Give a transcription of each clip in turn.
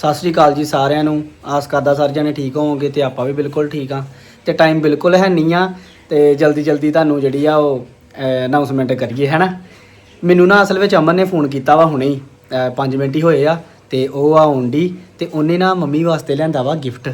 ਸਤਿ ਸ੍ਰੀ ਅਕਾਲ ਜੀ ਸਾਰਿਆਂ ਨੂੰ। ਆਸ ਕਰਦਾ ਸਾਰੇ ਜਣੇ ਠੀਕ ਹੋਵੋਗੇ ਤੇ ਆਪਾਂ ਵੀ ਬਿਲਕੁਲ ਠੀਕ ਆ ਤੇ ਟਾਈਮ ਬਿਲਕੁਲ ਹੈ ਨਹੀਂ ਆ ਤੇ ਜਲਦੀ ਜਲਦੀ ਤੁਹਾਨੂੰ ਜਿਹੜੀ ਆ ਉਹ ਅਨਾਉਂਸਮੈਂਟ ਕਰੀਏ ਹੈਨਾ ਮੈਨੂੰ ਨਾ ਅਸਲ ਵਿੱਚ ਅਮਨ ਨੇ ਫੋਨ ਕੀਤਾ ਵਾ ਹੁਣੇ ਹੀ। 5 ਮਿੰਟ ਹੀ ਹੋਏ ਆ ਤੇ ਉਹ ਆ ਆਉਂਦੀ ਤੇ ਉਹਨੇ ਨਾ ਮੰਮੀ ਵਾਸਤੇ ਲਿਆਂਦਾ ਵਾ ਗਿਫਟ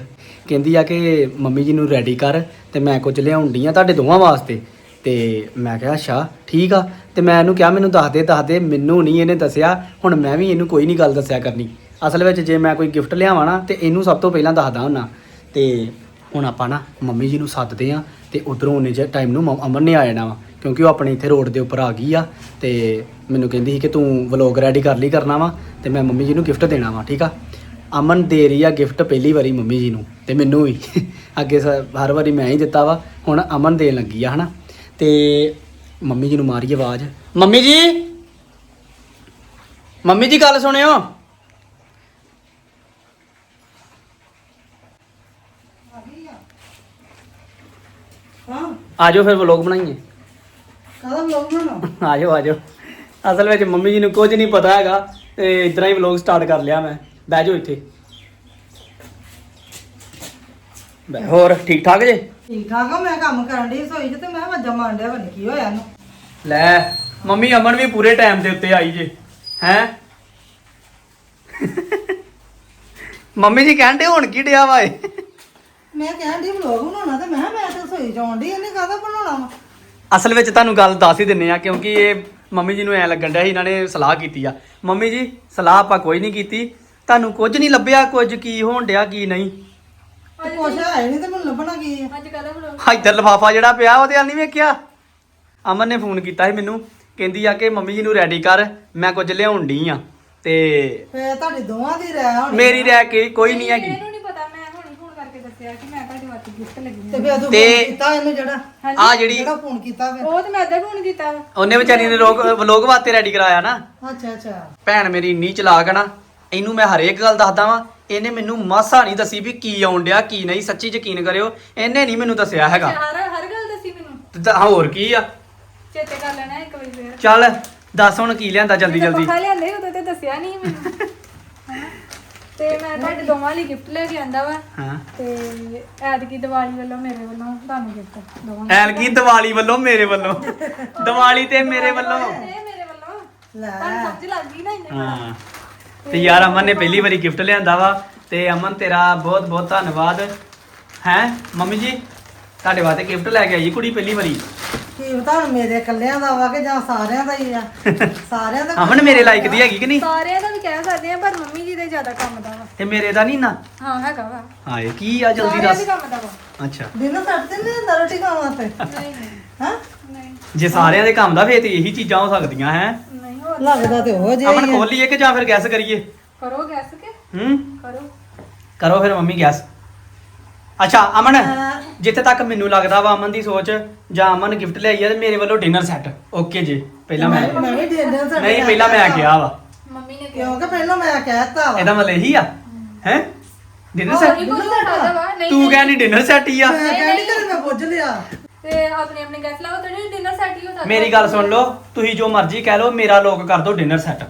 ਕਹਿੰਦੀ ਆ ਕਿ ਮੰਮੀ ਜੀ ਨੂੰ ਰੈਡੀ ਕਰ ਤੇ ਮੈਂ ਕੁਝ ਲਿਆਉਂਦੀ ਆ ਤੁਹਾਡੇ ਦੋਵਾਂ ਵਾਸਤੇ। ਤੇ ਮੈਂ ਕਿਹਾ, ਅੱਛਾ, ਠੀਕ ਆ। ਤੇ ਮੈਂ ਇਹਨੂੰ ਕਿਹਾ, ਮੈਨੂੰ ਦੱਸ ਦੇ ਦੱਸ ਦੇ। ਮੈਨੂੰ ਨਹੀਂ ਇਹਨੇ ਦੱਸਿਆ। ਹੁਣ ਮੈਂ ਵੀ ਇਹਨੂੰ ਕੋਈ ਨਹੀਂ ਗੱਲ ਦੱਸਿਆ ਕਰਨੀ। ਅਸਲ ਵਿੱਚ ਜੇ ਮੈਂ ਕੋਈ ਗਿਫਟ ਲਿਆਵਾਂ ਨਾ, ਤੇ ਇਹਨੂੰ ਸਭ ਤੋਂ ਪਹਿਲਾਂ ਦੱਸਦਾ ਹੁੰਨਾ, ਤੇ ਹੁਣ ਆਪਾਂ ਨਾ ਮੰਮੀ ਜੀ ਨੂੰ ਸੱਦਦੇ ਆ ਤੇ ਉਧਰੋਂ ਉਹਨੇ ਜੇ ਟਾਈਮ ਨੂੰ ਮ- ਅਮਨ ਨੇ ਆ ਜਾਣਾ ਵਾ, ਕਿਉਂਕਿ ਉਹ ਆਪਣੇ ਇੱਥੇ ਰੋਡ ਦੇ ਉੱਪਰ ਆ ਗਈ ਆ, ਤੇ ਮੈਨੂੰ ਕਹਿੰਦੀ ਸੀ ਕਿ ਤੂੰ ਵਲੋਗ ਰੈਡੀ ਕਰ ਲਈ ਕਰਨਾ ਵਾ, ਤੇ ਮੈਂ ਮੰਮੀ ਜੀ ਨੂੰ ਗਿਫਟ ਦੇਣਾ ਵਾ, ਠੀਕ ਆ? ਅਮਨ ਦੇ ਰਹੀ ਆ ਗਿਫਟ ਪਹਿਲੀ ਵਾਰੀ ਮੰਮੀ ਜੀ ਨੂੰ, ਤੇ ਮੈਨੂੰ ਵੀ। ਅੱਗੇ ਸ- ਹਰ ਵਾਰੀ ਮੈਂ ਹੀ ਦਿੱਤਾ ਵਾ, ਹੁਣ ਅਮਨ ਦੇਣ ਲੱਗੀ ਆ, ਹਨਾ? ਤੇ ਮੰਮੀ ਜੀ ਨੂੰ ਮਾਰੀ ਆਵਾਜ਼। ਮੰਮੀ ਜੀ! ਮੰਮੀ ਜੀ, ਗੱਲ ਸੁਣਿਓ। ਹਾਂ। ਆਜੋ ਫਿਰ ਵਲੋਗ ਬਣਾਈਏ। ਕਾਹਦਾ ਵਲੌਗ ਬਣਾਉਣਾ? ਆਜੋ ਆਜੋ। ਅਸਲ ਵਿੱਚ ਮੰਮੀ ਜੀ ਨੂੰ ਕੁਝ ਨਹੀਂ ਪਤਾ ਹੈਗਾ ਤੇ ਇਦਾਂ ਹੀ ਵਲੋਗ ਸਟਾਰਟ ਕਰ ਲਿਆ ਮੈਂ। ਬਹਿ ਜਾਓ ਇੱਥੇ। ਬਹਿ ਹੋਰ ਠੀਕ ਠਾਕ ਜੇ? ਠੀਕ ਠਾਕ ਆ ਮੈਂ ਕੰਮ ਕਰਨ ਦੀ ਸੋਈ ਤੇ ਮੈਂ ਵੱਜਾ ਮਾਂਡਿਆ ਬਣ ਕੀ ਹੋਇਆ ਇਹਨੂੰ। ਲੈ ਮੰਮੀ ਅਮਨ ਵੀ ਪੂਰੇ ਟਾਈਮ ਦੇ ਉੱਤੇ ਆਈ ਜੇ ਹੈ? ਮੰਮੀ ਜੀ ਕਹਿੰਦੇ ਹੁਣ ਕੀ ਡਿਆ ਵਾ ਇਹ? ਮੈਂ ਕਹਿਣ ਦੀ ਵਲੌਗ ਬਣਾਉਣਾ ਤੇ ਮੈਂ ਕਿਹਾ ਮੈਂ ਤਾਂ ਸੋਈ ਜਾਣ ਦੀ ਇਹਨੇ ਕਾਹਦਾ ਬਣਾਉਣਾ ਵਾ? ਅਸਲ ਵਿੱਚ ਤੁਹਾਨੂੰ ਗੱਲ ਦੱਸ ਹੀ ਦਿੰਨੇ ਆ ਕਿਉਂਕਿ ਇਹ ਮੰਮੀ ਜੀ ਨੂੰ ਐ ਲੱਗਣ ਡਿਆ ਸੀ ਇਹਨਾਂ ਨੇ ਸਲਾਹ ਕੀਤੀ ਆ। ਮੰਮੀ ਜੀ ਸਲਾਹ ਆਪਾਂ ਕੋਈ ਨਹੀਂ ਕੀਤੀ। ਤੁਹਾਨੂੰ ਕੁਝ ਨਹੀਂ ਲੱਭਿਆ ਕੁਝ ਕੀ ਹੋਣ ਡਿਆ ਕੀ ਨਹੀਂ? ਤੇ ਕੁਛ ਹੈ ਨਹੀਂ ਤੇ ਮੈਨੂੰ ਲੱਭਣਾ ਕੀ ਆ? ਅੱਜ ਕੱਲ੍ਹ ਵਲੋਗ ਇੱਧਰ ਲਫਾਫਾ ਜਿਹੜਾ ਪਿਆ ਉਹਦੇ ਵੱਲ ਨਹੀਂ ਵੇਖਿਆ? ਅਮਨ ਨੇ ਫੋਨ ਕੀਤਾ ਸੀ ਮੈਨੂੰ ਕਹਿੰਦੀ ਆ ਕਿ ਮੰਮੀ ਜੀ ਨੂੰ ਰੈਡੀ ਕਰ ਮੈਂ ਕੁਝ ਲਿਆਉਣ ਡਈ ਆ। ਤੇ ਫੇ ਤੁਹਾਡੀ ਦੋਵਾਂ ਦੀ ਰਹਿ ਹੋਣੀ ਮੇਰੀ ਰਹਿ ਕੇ ਕੋਈ ਨਹੀਂ ਹੈਗੀ ਇਹਨੂੰ ਨਹੀਂ ਪਤਾ ਮੈਂ ਹੁਣੀ ਫੋਨ ਦੱਸਿਆ ਕਿ ਮੈਂ ਤੁਹਾਡੇ ਵਾਸਤੇ ਗਿਫਟ ਲੱਗੀ ਤੇ ਫੇ ਤੂੰ ਤੇ- ਫੋਨ ਕੀਤਾ ਇਹਨੂੰ ਜਿਹੜਾ? ਆ ਜਿਹੜੀ ਜਿਹੜਾ ਫੋਨ ਕੀਤਾ ਫੇ ਉਹ ਤੇ ਮੈਂ ਅੱਧਾ ਫੋਨ ਕੀਤਾ ਵਾ। ਉਹਨੇ ਵਿਚਾਰੀ ਨੇ ਲੋਕ ਵਲੋਗ ਵਾਸਤੇ ਰੈਡੀ ਕਰਾਇਆ ਨਾ। ਅੱਛਾ ਅੱਛਾ। ਭੈਣ ਮੇਰੀ ਇੰਨੀ ਚਲਾਕ ਆ ਨਾ ਇਹਨੂੰ ਮੈਂ ਹਰੇਕ ਗੱਲ ਦੱਸਦਾ ਵਾਂ ਇਹਨੇ ਮੈਨੂੰ ਮਾਸਾ ਨਹੀਂ ਦੱਸੀ ਵੀ ਕੀ ਆਉਣ ਡਿਆ ਕੀ ਨਹੀਂ ਸੱਚੀ ਯਕੀਨ ਕਰਿਓ ਇਹਨੇ ਨਹੀਂ ਮੈਨੂੰ ਦੱਸਿਆ ਹੈਗਾ। ਹਰ ਹਰ ਗੱਲ ਦੱਸੀ ਮੈਨੂੰ? ਤੇ ਦ- ਹੋਰ ਕੀ ਆ? ਚੇਤੇ ਕਰ ਲੈਣਾ ਇੱਕ ਵਾਰੀ ਫੇਰ। ਚੱਲ ਦੱਸ ਹੁਣ ਕੀ ਲਿਆਂਦਾ ਜਲਦੀ ਜਦੋਂ ਜਲਦੀ। ਪੱਖਾ ਲਿਆਂਦੇ ਉਦੋਂ ਤੇ ਦੱਸਿਆ ਨਹੀਂ ਮੈਨੂੰ? ਤੇ ਮੈਂ ਤੁਹਾਡੇ ਦੋਵਾਂ ਲਈ ਗਿਫਟ ਲੈ ਕੇ ਆਂਦਾ ਵਾ। ਹਾਂ। ਤੇ ਐਤਕੀ ਦੀਵਾਲੀ ਵੱਲੋਂ ਮੇਰੇ ਵੱਲੋਂ ਤੁਹਾਨੂੰ ਗਿਫਟ ਦੋਵਾਂ ਐਲਕੀ ਦੀਵਾਲੀ ਵੱਲੋਂ ਮੇਰੇ ਵੱਲੋਂ। ਦੀਵਾਲੀ ਤੇ ਮੇਰੇ ਵੱਲੋਂ। ਮੇਰੇ ਵੱਲੋਂ। ਲੈ। ਤੁਹਾਨੂੰ ਸਮਝ ਲੱਗ ਗਈ ਨਾ ਇੰਨੇ ਹਾਂ। ਤੇ ਯਾਰ ਅਮਨ ਨੇ ਪਹਿਲੀ ਵਾਰੀ ਗਿਫਟ ਲਿਆਂਦਾ ਵਾ। ਤੇ ਅਮਨ ਤੇਰਾ ਬਹੁਤ ਬਹੁਤ ਧੰਨਵਾਦ। ਹੈ ਮੰਮੀ ਜੀ? ਤੁਹਾਡੇ ਵਾਸਤੇ ਗਿਫਟ ਲੈ ਕੇ ਆਈ ਕੁੜੀ ਪਹਿਲੀ ਵਾਰੀ। ਕੀ ਪਤਾ ਹੁਣ ਮੇਰੇ ਇਕੱਲਿਆਂ ਦਾ ਵਾ ਕਿ ਜਾਂ ਸਾਰਿਆਂ ਦਾ ਹੀ ਆ? ਸਾਰਿਆਂ ਦਾ ਅਮਨ ਮੇਰੇ ਲਾਇਕ ਦੀ ਹੈਗੀ ਕਿ ਨਹੀਂ? ਸਾਰਿਆਂ ਦਾ ਵੀ ਕਹਿ ਸਕਦੇ ਆ ਪਰ ਮੰਮੀ ਜੀ ਦੇ ਜ਼ਿਆਦਾ ਕੰਮ ਦਾ ਵਾ। ਤੇ ਮੇਰੇ ਦਾ ਨਹੀਂ ਨਾ? ਹਾਂ ਹੈਗਾ ਵਾ। ਹਾਏ ਕੀ ਆ ਜਲਦੀ ਸਾਰਿਆਂ ਦੇ ਦੱਸ ਕੰਮ ਦਾ ਵਾ। ਅੱਛਾ। ਦਿਨ ਸੱਟ ਤੇ ਨਹੀਂ ਹੁੰਦਾ ਰੋਟੀ ਖਾਣ ਵਾਸਤੇ? ਨਹੀਂ ਨਹੀਂ। ਹਾਂ? ਨਹੀਂ। ਜੇ ਸਾਰਿਆਂ ਦੇ ਕੰਮ ਦਾ ਫੇਰ ਤੇ ਇਹੀ ਚੀਜ਼ਾਂ ਹੋ ਸਕਦੀਆਂ ਹੈ? ਨਹੀਂ ਹੋਰ ਲੱਗਦਾ ਤੇ ਉਹ ਜਿਹਾ ਅਮਨ ਹੀ ਆ। ਖੋਲ ਲਈਏ ਕਿ ਜਾਂ ਫਿਰ ਗੈਸ ਕਰੀਏ? ਕਰੋ ਗੈਸ ਕੇ? ਹੂੰ? ਕਰੋ। ਕਰੋ ਫਿਰ ਮੰਮੀ ਗੈਸ ਅੱਛਾ ਅਮਨ। ਜਿੱਥੇ ਤੱਕ ਮੈਨੂੰ ਲੱਗਦਾ ਵਾ ਅਮਨ ਦੀ ਸੋਚ ਜਾਂ ਅਮਨ ਗਿਫਟ ਲਿਆਈ ਆ ਤੇ ਮੇਰੇ ਵੱਲੋਂ ਡਿਨਰ ਸੈੱਟ ਓਕੇ ਜੀ। ਪਹਿਲਾਂ ਮੈਂ ਮੈਂ ਵੀ ਦੇ ਦੇ ਸਾਡੇ ਨਹੀਂ ਪਹਿਲਾਂ ਮੈਂ ਕਿਹਾ ਵਾ। ਮੰਮੀ ਨੇ ਕਿਹਾ। ਕਿਉਂਕਿ ਪਹਿਲਾਂ ਮੈਂ ਕਹਿਤਾ ਵਾ। ਇਹਦਾ ਮਤਲਬ ਇਹੀ ਆ। ਹੈ? ਡਿਨਰ ਸੈੱਟ ਵਾ ਨਹੀਂ ਤੂੰ ਕਹਿੰਦੀ ਡਿਨਰ ਸੈੱਟ ਹੀ ਆ। ਮੈਂ ਕਹਿੰਦੀ ਤੇਰੇ ਮੈਂ ਪੁੱਛ ਲਿਆ। ਤੇ ਆਪਣੀ ਆਪਣੀ ਗੈਸ ਲਾਓ ਤੇ ਡਿਨਰ ਸੈੱਟ ਹੀ ਹੋ ਸਕਦਾ ਮੇਰੀ ਗੱਲ ਸੁਣ ਲਓ ਤੁਸੀਂ ਜੋ ਮਰਜ਼ੀ ਕਹਿ ਲਓ ਮੇਰਾ ਲੋਕ ਕਰ ਦਿਓ ਡਿਨਰ ਸੈੱਟ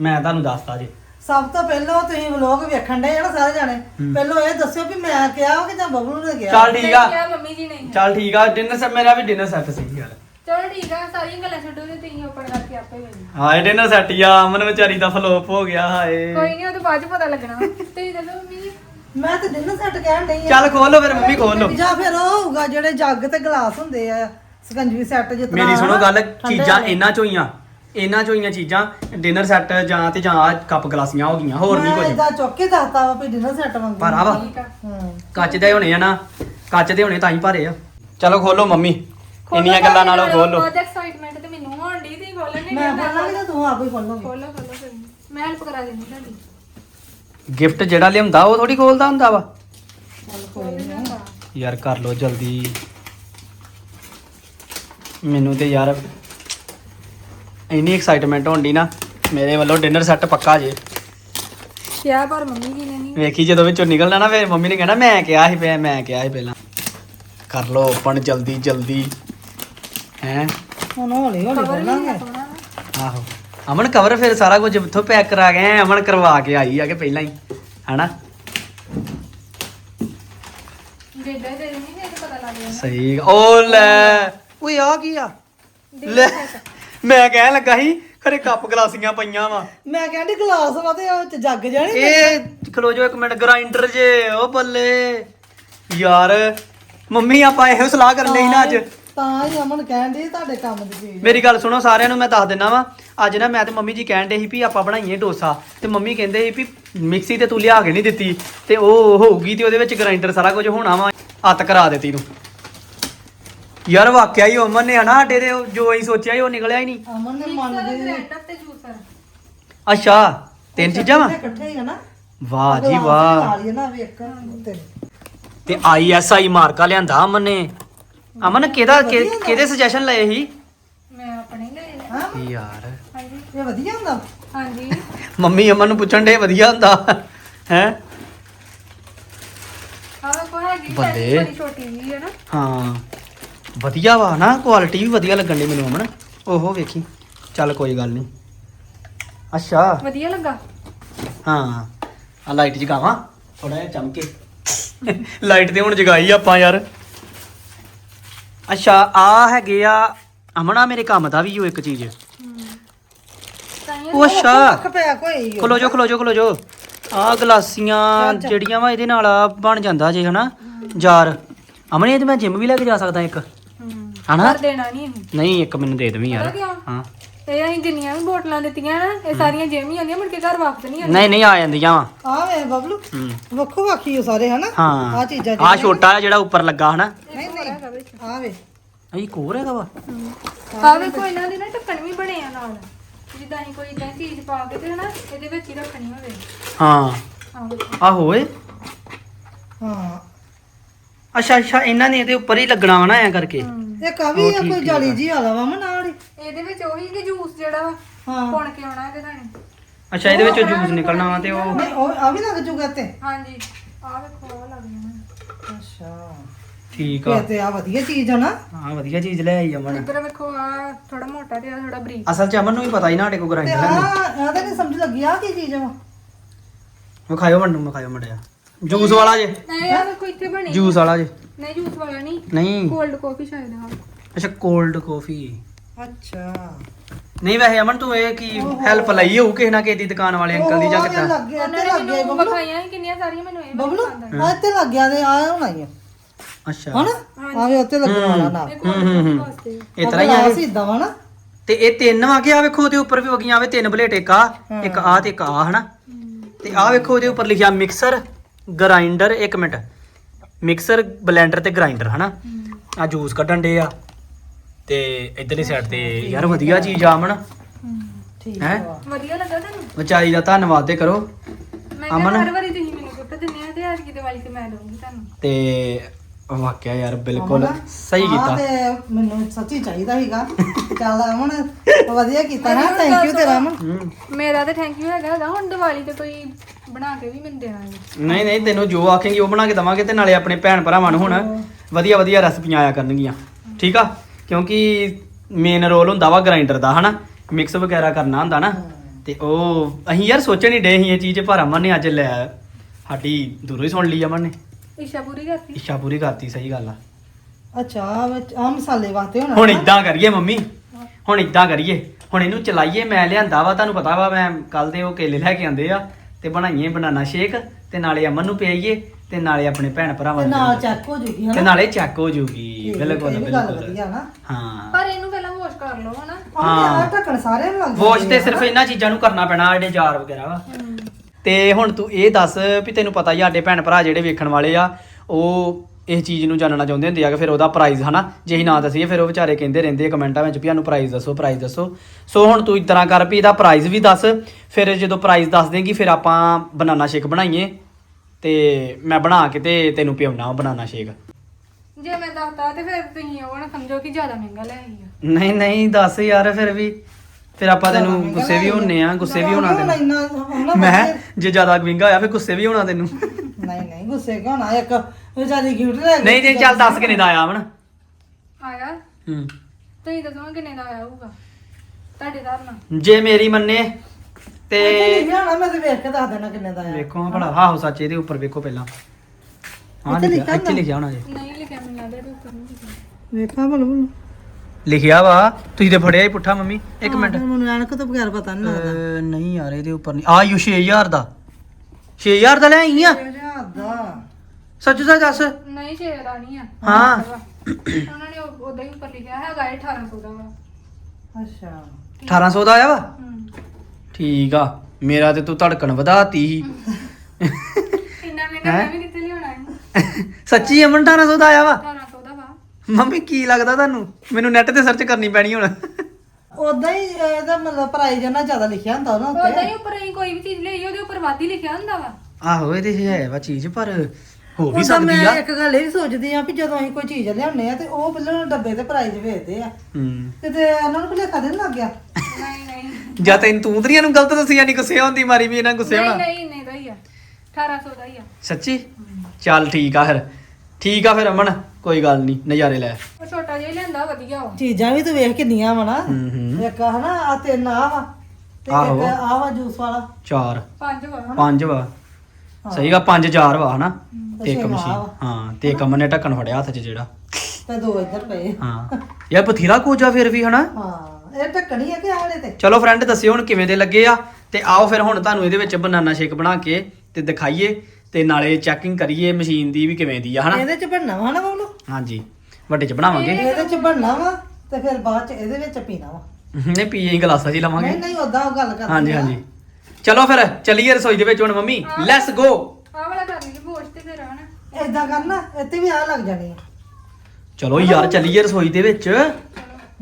ਮੈਂ ਤੁਹਾਨੂੰ ਦੱਸਤਾ ਜੀ। ਸਭ ਤੋਂ ਪਹਿਲਾਂ ਤੁਸੀਂ ਵਲੋਗ ਵੇਖਣ ਦੇ ਨਾ ਸਾਰੇ ਜਾਣੇ। ਪਹਿਲਾਂ ਇਹ ਦੱਸਿਓ ਵੀ ਮੈਂ ਕਿਹਾ ਕਿ ਜਾਂ ਬਬਲੂ ਨੇ ਕਿਹਾ। ਚੱਲ ਠੀਕ ਆ। ਕਿਹਾ ਮੰਮੀ ਜੀ ਨਹੀਂ ਚੱਲ ਠੀਕ ਆ ਡਿਨਰ ਸੈੱਟ ਮੇਰਾ ਵੀ ਡਿਨਰ ਸੈੱਟ ਸੀ ਯਾਰ। ਚਲੋ ਠੀਕ ਆ ਸਾਰੀਆਂ ਗੱਲਾਂ ਛੱਡੋ ਤੇ ਤੁਸੀਂ ਓਪਨ ਕਰਕੇ ਆਪੇ ਲਓ। ਹਾਏ ਡਿਨਰ ਸੈੱਟ ਹੀ ਆ ਅਮਨ ਵਿਚਾਰੀ ਦਾ ਫਲੋਪ ਹੋ ਗਿਆ ਹਾਏ। ਕੋਈ ਨਹੀਂ ਉਹ ਤਾਂ ਬਾਅਦ ਚ ਪਤਾ ਲੱਗਣਾ। ਤੁਸੀਂ ਦੱਸੋ ਮੰਮੀ ਜੀ। ਮੈਂ ਤਾਂ ਦਿਨ ਸੈੱਟ ਕਹਿਣ ਡਈ ਆ। ਚੱਲ ਖੋਲੋ ਫਿਰ ਮੰਮੀ ਖੋਲੋ। ਜਾਂ ਫਿਰ ਉਹ ਹੋਊਗਾ ਜਿਹੜੇ ਜੱਗ ਤੇ ਗਲਾਸ ਹੁੰਦੇ ਆ ਸਕੰਜਵੀ ਸੈੱਟ ਤਰ੍ਹਾਂ ਮੇਰੀ ਸੁਣੋ ਗੱਲ ਚੀਜ਼ਾਂ। ਇਹਨਾਂ ਚੋਂ ਹੀ ਆ। ਇਹਨਾਂ ਚੋਂ ਹੀ ਆ ਚੀਜ਼ਾਂ ਡਿਨਰ ਸੈੱਟ ਜਾਂ ਤੇ ਜਾਂ ਆਹ ਕੱਪ ਗਲਾਸੀਆਂ ਹੋ ਗਈਆਂ ਹੋਰ ਨਹੀਂ ਮੈਂ ਕੁਝ। ਚੁੱਕ ਕੇ ਦੱਸਤਾ ਵਾ ਵੀ ਡਿਨਰ ਸੈੱਟ ਮੰਗੂ ਪਰ ਆ ਵਾ ਠੀਕ ਆ। ਹੂੰ। ਕੱਚ ਦੇ ਹੋਣੇ ਆ ਨਾ ਕੱਚ ਦੇ ਹੋਣੇ ਤਾਂ ਹੀ ਭਾਰੇ ਆ। ਚਲੋ ਖੋਲੋ ਮੰਮੀ ਇੰਨੀਆਂ ਗੱਲਾਂ ਨਾਲੋਂ ਖੋਲੋ। ਬਹੁਤ ਐਕਸਾਈਟਮੈਂਟ ਤੇ ਮੈਨੂੰ ਹੋਣ ਦੀ ਸੀ ਖੋਲਣ ਨਹੀਂ ਮੈਂ ਦਿੰਦਾ। ਬੋਲਾਂਗੀ ਤਾਂ ਤੂੰ ਆਪ ਹੀ ਖੋਲੋਗੀ। ਖੋਲੋ ਖੋਲੋ ਫਿਰ। ਮੈਂ ਹੈਲਪ ਕਰਾ ਦਿੰਦੀ ਤੁਹਾਡੀ। ਗਿਫਟ ਜਿਹੜਾ ਲਿਆਉਂਦਾ ਉਹ ਥੋੜੀ ਖੋਲਦਾ ਹੁੰਦਾ ਵਾ। ਯਾਰ ਕਰ ਲੋ ਜਲਦੀ। ਮੈਨੂੰ ਤੇ ਯਾਰ ਇੰਨੀ ਐਕਸਾਈਟਮੈਂਟ ਹੋਣ ਨਾ ਮੇਰੇ ਵੱਲੋਂ ਡਿਨਰ ਸੈੱਟ ਪੱਕਾ ਜੇ। ਕਿਹਾ ਪਰ ਮੰਮੀ ਜੀ ਨੇ ਨਹੀਂ ਵੇਖੀ ਜਦੋਂ ਵਿੱਚੋਂ ਨਿਕਲਣਾ ਨਾ ਫਿਰ ਮੰਮੀ ਨੇ ਕਹਿਣਾ ਮੈਂ ਕਿਹਾ ਸੀ ਪਿਆ ਮੈਂ ਕਿਹਾ ਸੀ ਪਹਿਲਾਂ। ਕਰ ਲੋ ਓਪਨ ਜਲਦੀ ਜਲਦੀ। ਹੈ? ਹੁਣ ਹੌਲੀ ਹੌਲੀ ਨਾ ਆਹੋ। ਅਮਨ ਕਵਰ ਫਿਰ ਸਾਰਾ ਕੁਝ ਇੱਥੋਂ ਪੈਕ ਕਰਾ ਗਏ ਆ, ਅਮਨ ਕਰਵਾ ਕੇ ਆਈ ਆ ਕਿ ਪਹਿਲਾਂ ਹੀ ਹਨਾ? ਦੇ ਨਹੀਂ ਫਿਰ ਪਤਾ ਲੱਗ ਜਾਂਦਾ ਸਹੀ। ਓ ਲੈ ਓਏ ਆ ਕੀ ਆ? ਲੈ। ਮੈਂ ਕਹਿਣ ਲੱਗਾ ਸੀ ਖਰੇ ਕੱਪ ਗਲਾਸੀਆਂ ਪਈਆਂ ਵਾ। ਮੈਂ ਕਹਿੰਦੀ ਗਲਾਸ ਵਾ ਤੇ ਉਹ ਚ ਜੱਗ ਜਾਣੀ ਇਹ ਖਲੋ ਜੋ ਇੱਕ ਮਿੰਟ ਗ੍ਰਾਈਂਡਰ ਜੇ ਓ ਬੱਲੇ। ਯਾਰ ਮੰਮੀ ਆਪਾਂ ਇਹੋ ਸਲਾਹ ਕਰ ਲਈ ਨਾ ਅੱਜ। ਤਾਂ ਹੀ ਅਮਨ ਕਹਿੰਦੀ ਤੁਹਾਡੇ ਕੰਮ ਦੀ ਚੀਜ਼। ਮੇਰੀ ਗੱਲ ਸੁਣੋ ਸਾਰਿਆਂ ਨੂੰ ਮੈਂ ਦੱਸ ਦਿੰਦਾ ਵਾਂ ਅੱਜ ਨਾ ਮੈਂ ਤੇ ਮੰਮੀ ਜੀ ਕਹਿਣ ਦੇ ਸੀ ਵੀ ਆਪਾਂ ਬਣਾਈਏ ਡੋਸਾ। ਤੇ ਮੰਮੀ ਕਹਿੰਦੇ ਸੀ ਵੀ ਮਿਕਸੀ ਤੇ ਤੂੰ ਲਿਆ ਕੇ ਨਹੀਂ ਦਿੱਤੀ ਤੇ ਉਹ ਹੋਊਗੀ ਤੇ ਉਹਦੇ ਵਿੱਚ ਗ੍ਰਾਈਂਡਰ ਸਾਰਾ ਕੁਝ ਹੋਣਾ ਵਾ। ਅੱਤ ਕਰਾ ਦਿੱਤੀ ਤੂੰ ਯਾਰ ਵਾਕਿਆ ਹੀ ਅਮਨ ਨੇ ਹਨਾ ਸਾਡੇ ਦੇ ਜੋ ਅਸੀਂ ਸੋਚਿਆ ਸੀ ਉਹ ਨਿਕਲਿਆ ਹੀ ਨਹੀਂ। ਅਮਨ ਨੇ ਮਿਕਸਰ ਮੰਨ ਗਈ ਗ੍ਰਾਈਂਡਰ ਤੇ ਜੂਸਰ ਅੱਛਾ ਤਿੰਨ ਚੀਜ਼ਾਂ ਵਾ? ਇਕੱਠੇ ਹੀ ਆ ਨਾ। ਵਾਹ ਜੀ ਵਾਹ। ਨਾਲ ਹੀ ਆ ਨਾ ਵੇਖ ਤੇ ਤੇ ਆਈਐਸਆਈ ਮਾਰਕਾ ਲਿਆਂਦਾ ਅਮਨ ਨੇ। ਅਮਨ ਕਿਹਦਾ ਕਿ- ਕਿਹਦੇ ਸੁਜੈਸ਼ਨ ਲਏ ਸੀ? ਮੈਂ ਆਪਣੇ ਲਈ ਲਏ। ਹਾਂ। ਯਾਰ। ਹਾਂਜੀ। ਇਹ ਵਧੀਆ ਹੁੰਦਾ? ਹਾਂਜੀ। ਮੰਮੀ ਅਮਨ ਨੂੰ ਪੁੱਛਣ ਦੇ ਵਧੀਆ ਹੁੰਦਾ। ਹੈ? ਆਹ ਕੋ ਹੈਗੀ ਛੋਟੀ ਜੀ ਹੈ ਨਾ। ਹਾਂ। ਵਧੀਆ ਵਾ ਨਾ ਕੁਆਲਿਟੀ ਵੀ ਵਧੀਆ ਲੱਗਣ ਦੀ ਮੈਨੂੰ ਅਮਨ। ਓਹੋ ਵੇਖੀ ਚੱਲ ਕੋਈ ਗੱਲ ਨਹੀਂ ਅੱਛਾ। ਵਧੀਆ ਲੱਗਾ? ਹਾਂ ਆ ਲਾਈਟ ਜਗਾਵਾਂ ਥੋੜਾ ਜਿਹਾ ਚਮਕੇ। ਲਾਈਟ ਤੇ ਹੁਣ ਜਗਾਈ ਆਪਾਂ ਯਾਰ। ਅੱਛਾ ਆ ਹੈਗੇ ਆ ਅਮਨਾ ਮੇਰੇ ਕੰਮ ਦਾ ਵੀ ਉਹ ਇੱਕ ਚੀਜ਼। ਉਹ ਅੱਛਾ। ਖਲੋ ਜੋ ਖਲੋ ਜੋ ਖਲੋ ਜੋ ਆ ਗਲਾਸੀਆਂ ਜਿਹੜੀਆਂ ਵਾ ਇਹਦੇ ਨਾਲ ਆ ਬਣ ਜਾਂਦਾ ਜੇ ਹਨਾ ਜਾਰ। ਅਮਨ ਇਹ ਤੇ ਮੈਂ ਜਿਮ ਵੀ ਲੈ ਕੇ ਜਾ ਸਕਦਾ ਇੱਕ। ਹਨਾ? ਕਰ ਦੇਣਾ ਨਹੀਂ ਅਸੀਂ ਨਹੀਂ ਇੱਕ ਮੈਨੂੰ ਦੇ ਦੇਵੀਂ ਪਤਾ ਯਾਰ ਕਿਉਂ ਹਾਂ। ਇਹ ਅਸੀਂ ਜਿੰਨੀਆਂ ਵੀ ਬੋਟਲਾਂ ਦਿੱਤੀਆਂ ਨਾ ਇਹ ਸਾਰੀਆਂ ਜਿਮ ਹੀ ਆਉਂਦੀਆਂ ਮੁੜ ਕੇ ਘਰ ਵਾਪਸ ਨਹੀਂ ਆਉਂਦੀਆਂ। ਨਹੀਂ ਨਹੀਂ ਆ ਜਾਂਦੀਆਂ। ਵਾ ਆ ਵੇ ਬਬਲੂ ਹੂੰ। ਵੱਖੋ ਵੱਖੀ ਉਹ ਸਾਰੇ ਹਨਾ? ਹਾਂ। ਆ ਚੀਜ਼ਾਂ ਆ ਛੋਟਾ ਜਿਹੜਾ ਉੱਪਰ ਲੱਗਾ ਹਨਾ? ਨਹੀਂ ਨਹੀਂ ਆ ਵੇ। ਇਹ ਕੋਰ ਹੈਗਾ ਵਾ। ਆ ਵੇਖੋ ਇਹਨਾਂ ਦੇ ਨਾ ਢੱਕਣ ਵੀ ਬਣੇ ਆ ਨਾਲ। ਜਿੱਦਾਂ ਅਸੀਂ ਕੋਈ ਇਦਾਂ ਚੀਜ਼ ਪਾ ਕੇ ਤੇ ਨਾ ਇਹਦੇ ਵਿੱਚ ਹੀ ਰੱਖਣੀ ਹੋਵੇ। ਹਾਂ। ਹਾਂ ਵੇਖੋ। ਆ ਹੋਏ। ਹਾਂ। ਅੱਛਾ ਅੱਛਾ ਇਹਨਾਂ ਨੇ ਇਹਦੇ ਉੱਪਰ ਹੀ ਲੱਗਣਾ ਵਾ ਨਾ ਐ ਕਰਕੇ। ਹੂੰ। ਇਹ ਕਾਵੀ ਆ ਕੋਈ ਜਾਲੀ ਜੀ ਆਲਾ ਵਾ ਨਾਲ ਹੀ ਇਹਦੇ ਵਿੱਚ ਉਹੀ ਕਿ ਜੂਸ ਜਿਹੜਾ ਵਾ ਹਾਂ। ਪੁਣ ਕੇ ਆਉਣਾ ਇਹਦੇ ਥਾਣੇ ਅੱਛਾ ਇਹਦੇ ਵਿੱਚੋਂ ਜੂਸ ਨਿਕਲਣਾ ਵਾ ਤੇ ਉਹ ਨਹੀਂ ਉਹ ਆ ਵੀ ਲੱਗ ਜੂਗਾ ਤੇ ਹਾਂਜੀ ਆ ਵੇਖੋ ਉਹ ਲੱਗ ਜਾਣਾ। ਅੱਛਾ। ਠੀਕ ਆ। ਇਹ ਤੇ ਆ ਵਧੀਆ ਚੀਜ਼ ਆ ਨਾ। ਹਾਂ ਵਧੀਆ ਚੀਜ਼ ਲੈ ਆਈ ਅਮਨ ਇੱਧਰ ਵੇਖੋ ਆ ਥੋੜਾ ਮੋਟਾ ਤੇ ਆ ਥੋੜਾ ਬਰੀਕ। ਅਸਲ ਚ ਅਮਨ ਨੂੰ ਵੀ ਪਤਾ ਹੀ ਨਾ ਸਾਡੇ ਤੇ ਗ੍ਰਾਈਂਡਰ ਆ ਹੈ ਆ ਤਾਂ ਨਹੀਂ ਸਮਝ ਲੱਗੀ ਆ ਕੀ ਚੀਜ਼ ਆ ਵਿਖਾਇਓ ਮੈਨੂੰ ਵਿਖਾਇਓ ਮੜਿਆ ਜੂਸ ਵਾਲਾ ਜੇ। ਨਹੀਂ ਆ ਵੇਖੋ ਇੱਥੇ ਬਣੀ। ਜੂਸ ਵਾਲਾ ਜੇ। ਨਹੀਂ ਜੂਸ ਵਾਲਾ ਨਹੀਂ। ਨਹੀਂ। ਕੋਲਡ ਕਾਫੀ ਸ਼ਾਇਦ ਹਾਂ। ਅੱਛਾ ਕੋਲਡ ਕਾਫੀ ਅੱਛਾ। ਨਹੀਂ ਵੈਸੇ ਅਮਨ ਤੂੰ ਇਹ ਕੀ ਹੈਲਪ ਲਈ ਹੋਊ ਕਿਸੇ ਨਾ ਕਿਸੇ ਦੀ ਦੁਕਾਨ ਵਾਲੇ ਅੰਕਲ ਦੀ ਜਾਂ ਕਿੱਦਾਂ? ਲੱਗ ਗਿਆ ਉਹਨਾਂ ਤੇ ਨੇ ਲੱਗ ਗਿਆ ਮੈਨੂੰ ਬਬਲੂ। ਵਿਖਾਈਆਂ ਸੀ ਕਿੰਨੀਆਂ ਸਾਰੀਆਂ ਮੈਨੂੰ ਇਹ ਬਬਲੂ ਆ। ਤੇ ਲੱਗ ਗਿਆ ਤੇ ਆ ਹੋਣਾ ਹੀ ਆ। ਅੱਛਾ। ਉੱਤੇ ਲੱਗਣ ਵਾਲਾ ਇਹ ਤਰ੍ਹਾਂ ਹੀ ਆ। ਤੇ ਇਹ ਤਿੰਨ ਵਾ ਕੇ ਆ ਵੇਖੋ ਉਹਦੇ ਉੱਪਰ ਵੀ ਵਗੀਆਂ ਆਵੇ ਤਿੰਨ ਬਲੇਟ ਇੱਕ ਆ ਇੱਕ ਆ ਤੇ ਇੱਕ ਆ ਹਨਾ? ਤੇ ਆ ਵੇਖੋ ਉਹਦੇ ਉੱਪਰ ਲਿਖਿਆ ਮਿਕਸਰ ਗ੍ਰਾਈਂਡਰ ਇੱਕ ਮਿੰਟ। ਮਿਕਸਰ ਬਲੈਂਡਰ ਤੇ ਗ੍ਰਾਈਂਡਰ ਹਨਾ? ਆ ਜੂਸ ਕੱਢਣ ਦੇ ਆ। ਤੇ ਇਧਰਲੀ ਸਾਈਡ ਤੇ ਯਾਰ ਵਧੀਆ ਚੀਜ਼ ਆ ਅਮਨ। ਠੀਕ ਹੈਂ? ਵਧੀਆ ਲੱਗਾ ਤੁਹਾਨੂੰ? ਵਿਚਾਰੀ ਦਾ ਧੰਨਵਾਦ ਤੇ ਕਰੋ। ਮੈਂ ਕਿਹਾ ਹਰ ਵਾਰੀ ਤੁਸੀਂ ਮੈਨੂੰ ਕੁੱਟ ਦਿੰਦੇ ਆ ਤੇ ਅੱਜ ਕੀ ਦੀਵਾਲੀ ਤੇ ਮੈਂ ਦਊਂਗੀ ਤੁਹਾਨੂੰ। ਤੇ ਵਾਕਿਆ ਯਾਰ ਬਿਲਕੁਲ ਅਮਨ, ਸਹੀ ਆਹ ਕੀਤਾ ਤੇ ਮੈਨੂੰ ਸੱਚੀ ਚਾਹੀਦਾ ਸੀਗਾ। ਚੱਲ ਅਮਨ ਵਧੀਆ ਕੀਤਾ ਨਾ ਥੈਂਕ ਯੂ ਤੇਰਾ ਅਮਨ ਹੂੰ। ਮੇਰਾ ਤੇ ਥੈਂਕ ਯੂ ਹੈਗਾ ਹੈਗਾ ਹੁਣ ਦੀਵਾਲੀ ਤੇ ਕੋਈ ਬਣਾ ਕੇ ਵੀ ਮੈਨੂੰ ਦੇਣਾ ਹੈ ਨਹੀਂ ਨਹੀਂ ਤੈਨੂੰ ਜੋ ਆਖੇਂਗੀ ਉਹ ਬਣਾ ਕੇ ਦਵਾਂਗੇ ਤੇ ਨਾਲੇ ਆਪਣੇ ਭੈਣ ਭਰਾਵਾਂ ਨੂੰ ਹੁਣ ਵਧੀਆ ਵਧੀਆ ਰੈਸਪੀਆਂ ਆਇਆ ਕਰਨਗੀਆਂ। ਠੀਕ ਆ? ਕਿਉਂਕਿ ਮੇਨ ਰੋਲ ਹੁੰਦਾ ਵਾ ਗ੍ਰਾਈਂਡਰ ਦਾ ਹਨਾ? ਮਿਕਸ ਵਗੈਰਾ ਕਰਨਾ ਹੁੰਦਾ ਨਾ। ਤੇ ਉਹ ਅਸੀਂ ਯਾਰ ਸੋਚਣ ਹੀ ਡੇ ਸੀ ਇਹ ਚੀਜ਼ ਪਰ ਅਮਨ ਨੇ ਅੱਜ ਲੈ ਸਾਡੀ ਦੂਰੋਂ ਹੀ ਸੁਣ ਲਈ ਅਮਨ ਨੇ ਇੱਛਾ ਪੂਰੀ ਕਰਤੀ? ਇੱਛਾ ਪੂਰੀ ਕਰਤੀ ਸਹੀ ਗੱਲ ਆ। ਅੱਛਾ ਆਹ ਵਿੱਚ ਆ ਮਸਾਲੇ ਵਾਸਤੇ ਹੋਣਾ ਹੁਣ ਇਦਾਂ ਕਰੀਏ ਮੰਮੀ ਹੁਣ ਇਦਾਂ ਕਰੀਏ। ਹੁਣ ਇਹਨੂੰ ਚਲਾਈਏ ਮੈਂ ਲਿਆਂਦਾ ਵਾ ਤੁਹਾਨੂੰ ਪਤਾ ਵਾ ਮੈਂ ਕੱਲ ਦੇ ਉਹ ਕੇਲੇ ਲੈ ਕੇ ਆਂਦੇ ਆ ਤੇ ਬਣਾਈਏ ਬਨਾਨਾ ਸ਼ੇਕ ਤੇ ਨਾਲੇ ਅਮਨ ਨੂੰ ਪਿਆਈਏ ਤੇ ਨਾਲੇ ਆਪਣੇ ਭੈਣ ਭਰਾਵਾਂ ਤੇ ਨੂੰ ਨਾਲ ਚੈੱਕ ਹੋ ਜੂਗੀ ਤੇ ਹਨਾ? ਨਾਲੇ ਚੈੱਕ ਹੋ ਜੂਗੀ ਬਿਲਕੁਲ ਬਿਲਕੁਲ। ਵਧੀਆ ਨਾ। ਹਾਂ। ਪਰ ਇਹਨੂੰ ਪਹਿਲਾਂ ਵਾਸ਼ ਕਰ ਲਓ ਹਨਾ? ਹਾਂ। ਆ ਢੱਕਣ ਸਾਰਿਆਂ ਨੂੰ ਲੱਗ ਵਾਸ਼ ਜਾਂਦੇ ਤੇ ਸਿਰਫ ਇਹਨਾਂ ਚੀਜ਼ਾਂ ਨੂੰ ਕਰਨਾ ਪੈਣਾ ਜਿਹੜੇ ਜਾਰ ਵਗੈਰਾ ਵਾ। ਤੇ ਹੁਣ ਤੂੰ ਇਹ ਦੱਸ ਵੀ ਤੈਨੂੰ ਪਤਾ ਹੀ ਆ, ਸਾਡੇ ਭੈਣ ਭਰਾ ਜਿਹੜੇ ਵੇਖਣ ਵਾਲੇ ਆ ਉਹ ਇਸ ਚੀਜ਼ ਨੂੰ ਜਾਣਨਾ ਚਾਹੁੰਦੇ ਹੁੰਦੇ ਆ ਕਿ ਫਿਰ ਉਹਦਾ ਪ੍ਰਾਈਜ਼ ਹਨਾ ਜੇ ਅਸੀਂ ਨਾ ਦਸੀਏ ਫਿਰ ਉਹ ਵਿਚਾਰੇ ਕਹਿੰਦੇ ਰਹਿੰਦੇ ਆ ਕਮੈਂਟਾਂ ਵਿੱਚ ਵੀ ਸਾਨੂੰ ਪ੍ਰਾਈਜ਼ ਦੱਸੋ ਪ੍ਰਾਈਜ਼ ਦੱਸੋ। ਸੋ ਹੁਣ ਤੂੰ ਇਸ ਤਰ੍ਹਾਂ ਕਰ ਵੀ ਇਹਦਾ ਪ੍ਰਾਈਜ਼ ਵੀ ਦੱਸ ਫਿਰ ਜਦੋਂ ਪ੍ਰਾਈਜ਼ ਦੱਸ ਦੇਂਗੀ ਫਿਰ ਆਪਾਂ ਬਨਾਨਾ ਸ਼ੇਕ ਬਣਾਈਏ ਤੇ ਮੈਂ ਬਣਾ ਕੇ ਤੇ ਤੈਨੂੰ ਪਿਉਣਾ ਉਹ ਬਨਾਨਾ ਸ਼ੇਕ ਜੇ ਮੈਂ ਦੱਸਤਾ ਤੇ ਫਿਰ ਤੁਸੀਂ ਉਹ ਨਾ ਸਮਝੋ ਕਿ ਜ਼ਿਆਦਾ ਮਹਿੰਗਾ ਲੈ ਆਈ ਆ। ਨਹੀਂ ਨਹੀਂ ਦੱਸ ਯਾਰ ਫਿਰ ਵੀ। ਫਿਰ ਆਪਾਂ ਤੈਨੂੰ ਗੁੱਸੇ ਵੀ ਹੋਣੇ ਆ ਗੁੱਸੇ ਵੀ ਹੋਣਾ ਤੈਨੂੰ। ਮੈਂ ਜੇ ਜ਼ਿਆਦਾ ਵਿੰਗਾ ਹੋਇਆ ਫਿਰ ਗੁੱਸੇ ਵੀ ਹੋਣਾ ਤੈਨੂੰ। ਨਹੀਂ ਨਹੀਂ ਗੁੱਸੇ ਕਿਉਂ ਨਾ ਇੱਕ ਵਿਚਾਰੀ ਗਈ ਨਹੀਂ ਨਹੀਂ ਚੱਲ ਦੱਸ ਕਿੰਨੇ ਦਾ ਆਇਆ ਹਣ ਆਇਆ? ਹੂੰ। ਤੁਸੀਂ ਦੱਸੋ ਕਿੰਨੇ ਦਾ ਆਇਆ ਹੋਊਗਾ? ਤੁਹਾਡੇ ਦਰ ਨਾਲ। ਜੇ ਮੇਰੀ ਮੰਨੇ ਤੇ ਹੋਣਾ ਮੈਂ ਤੇ ਵੇਖ ਕੇ ਦੱਸ ਦੇਣਾ ਕਿੰਨੇ ਦਾ ਆ ਵੇਖੋ ਹਾਂ ਭਲਾ ਆਹੋ ਸੱਚ ਇਹਦੇ ਉੱਪਰ ਵੇਖੋ ਪਹਿਲਾਂ। ਹਾਂ ਇੱਥੇ ਲਿਖਿਆ ਲਿਖਿਆ ਇੱਥੇ ਲਿਖਿਆ ਹੋਣਾ ਜੀ। ਨਹੀਂ ਲਿਖਿਆ ਮੈਨੂੰ ਲੱਗਦਾ ਇਹਦੇ ਉੱਪਰ ਨਹੀਂ ਲਿਖਿਆ। ਵੇਖਾਂ ਭਲ ਭਲ। ਲਿਖਿਆ ਵਾ। ਤੁਸੀਂ ਤੇ ਫੜਿਆ ਹੀ ਪੁੱਠਾ ਮੰਮੀ। ਇੱਕ ਮਿੰਟ। ਮੈਨੂੰ ਐਨਕ ਤੋਂ ਬਗੈਰ ਪਤਾ ਨਹੀਂ ਲੱਗਦਾ। ਅਹ, ਨਹੀਂ ਯਾਰ ਇਹਦੇ ਉੱਪਰ ਨਹੀਂ। ਆ ਯੂ 6000 ਦਾ। 6000 ਦਾ ਲੈ ਆਈ ਆ। ਦਾ। ਸੱਚ ਸੱਚ ਦੱਸ। ਨਹੀਂ ਸ਼ੇਰ ਦਾ ਨਹੀਂ ਆ। ਹਾਂ। ਉਹਨਾਂ ਨੇ ਉਹਦਾ ਹੀ ਉੱਪਰ ਲਿਖਿਆ ਹੈਗਾ ਇਹ 1800 ਦਾ ਵਾ। ਅੱਛਾ। 1800 ਦਾ ਆਇਆ ਵਾ? ਹੂੰ। ਠੀਕ ਆ। ਮੇਰਾ ਤੇ ਤੂੰ ਧੜਕਣ ਵਧਾਤੀ ਸੀ। ਇੰਨਾ ਮਹਿੰਗਾ ਮੈਂ ਵੀ ਕਿੱਥੇ ਲਿਆਉਣਾ ਹੈ? ਸੱਚੀ ਅਮਨ 1800 ਦਾ ਆਇਆ ਵਾ? 1800 ਦਾ ਵਾ ਮੰਮੀ ਕੀ ਲੱਗਦਾ ਤੁਹਾਨੂੰ ਮੈਨੂੰ ਨੈਟ ਤੇ ਸਰਚ ਕਰਨੀ ਪੈਣੀ ਹੁਣ ਉਦਾਂ ਹੀ ਇਹਦਾ ਮਤਲਬ ਪ੍ਰਾਈਜ਼ ਇਹਨਾਂ ਜ਼ਿਆਦਾ ਲਿਖਿਆ ਹੁੰਦਾ ਨਾ ਉਹਦਾ ਉੱਤੇ ਹੀ ਉੱਪਰ ਅਸੀਂ ਕੋਈ ਵੀ ਚੀਜ਼ ਲਈ ਉਹਦੇ ਉੱਪਰ ਵਾਦੀ ਲਿਖਿਆ ਹੁੰਦਾ ਵਾ ਆਹੋ ਇਹਦੇ 'ਚ ਹੈ ਵਾ ਚੀਜ਼ ਪਰ ਹੋ ਵੀ ਉਦਾਂ ਸਕਦੀ ਮੈਂ ਆ ਇੱਕ ਗੱਲ ਇਹ ਵੀ ਸੋਚਦੀ ਆ ਵੀ ਜਦੋਂ ਅਸੀਂ ਕੋਈ ਚੀਜ਼ ਲਿਆਉਂਦੇ ਆ ਤੇ ਉਹ ਪਹਿਲਾਂ ਡੱਬੇ ਤੇ ਪ੍ਰਾਈਜ਼ ਵੇਚਦੇ ਆ ਹੂੰ ਕਿਤੇ ਉਹਨਾਂ ਨੂੰ ਭੁਲੇਖਾ ਦੇਣ ਲੱਗ ਗਿਆ ਨਹੀਂ ਨਹੀਂ ਜਾਂ ਤੈਨੂੰ ਤੂੰਦਰੀਆਂ ਨੂੰ ਗਲਤ ਦੱਸਿਆ ਨਹੀਂ ਗੁੱਸੇ ਹੁੰਦੀ ਮਾਰੀ ਵੀ ਇਹਨਾਂ ਗੁੱਸੇ ਨਹੀਂ ਹੋਣਾ ਨਹੀਂ ਨਹੀਂ ਦਾ ਹੀ ਆ 1800 ਦਾ ਹੀ ਆ ਸੱਚੀ ਚੱਲ ਠੀਕ ਆ ਫਿਰ ਠੀਕ ਆ ਫਿਰ ਅਮਨ ਕੋਈ ਗੱਲ ਨਹੀਂ ਨਜ਼ਾਰੇ ਲੈ। ਉਹ ਛੋਟਾ ਜਿਹਾ ਹੀ ਲਿਆਂਦਾ ਵਧੀਆ ਵਾ ਚੀਜ਼ਾਂ ਵੀ ਤੂੰ ਵੇਖ ਕਿੰਨੀਆਂ ਵਾ ਨਾ। ਹੂੰ ਹੂੰ। ਇੱਕ ਹਨਾ ਆ ਤਿੰਨ ਆ ਵਾ ਤੇ ਆਹੋ। ਇੱਕ ਆ ਵਾ ਜੂਸ ਵਾਲਾ। ਚਾਰ। ਪੰਜ ਵਾ। ਹਨਾ ਪੰਜ ਵਾ। ਸਹੀ ਗਾ ਪੰਜ ਚਾਰ ਵਾ ਹਨਾ? ਤੇ ਇੱਕ ਛੇ ਮਸ਼ੀਨ। ਵਾ। ਹਾਂ ਤੇ ਇੱਕ ਅਮਨ ਨੇ ਢੱਕਣ ਫੜਿਆ ਹੱਥ 'ਚ ਜਿਹੜਾ। ਤੇ ਦੋ ਇੱਧਰ ਪਏ। ਹਾਂ। ਯਾਰ ਬਥੇਰਾ ਕੋਜਾ ਫਿਰ ਵੀ ਹਨਾ? ਹਾਂ ਇਹ ਢੱਕਣੀ ਆ ਕਿ ਆਲੇ ਤੇ? ਚਲੋ ਫਰੈਂਡ ਦੱਸਿਓ ਹੁਣ ਕਿਵੇਂ ਦੇ ਲੱਗੇ ਆ। ਤੇ ਆਓ ਫਿਰ ਹੁਣ ਤੁਹਾਨੂੰ ਇਹਦੇ ਵਿੱਚ ਬਨਾਨਾ ਸ਼ੇਕ ਬਣਾ ਕੇ ਤੇ ਦਿਖਾਈਏ। ਤੇ ਨਾਲੇ ਚੈਕਿੰਗ ਕਰੀਏ ਮਸ਼ੀਨ ਦੀ ਵੀ ਕਿਵੇਂ ਦੀ ਆ ਹਨਾ? ਇਹਦੇ ਚ ਬਣਨਾ ਵਾ ਨਾ? ਬਬਲੂ ਹਾਂਜੀ ਵੱਡੇ 'ਚ ਬਣਾਵਾਂਗੇ। ਇਹਦੇ ਚ ਬਣਨਾ ਵਾ ਤੇ ਫਿਰ ਬਾਅਦ ਚ ਇਹਦੇ ਵਿੱਚ ਪੀਣਾ ਵਾ। ਨਹੀਂ ਪੀਏ ਹੀ ਗਲਾਸਾਂ 'ਚ ਹੀ ਲਵਾਂਗੇ। ਨਹੀਂ ਨਹੀਂ ਉਦਾਂ ਉਹ ਗੱਲ ਕਰਦੇ ਹਾਂਜੀ ਆ। ਹਾਂਜੀ ਚਲੋ ਫਿਰ ਚੱਲੀਏ ਰਸੋਈ ਦੇ ਵਿੱਚ ਹੁਣ ਮੰਮੀ। ਲੈਟਸ ਗੋ ਆਹ ਵਾਲਾ ਕਰ ਲਈਏ ਬੋਸ਼ ਤੇ ਫਿਰ ਹਨਾ ਏਦਾਂ ਕਰਨਾ ਇੱਥੇ ਵੀ ਆ ਲੱਗ ਜਾਣੀ ਆ। ਚਲੋ ਯਾਰ ਚੱਲੀਏ ਰਸੋਈ ਦੇ ਵਿੱਚ।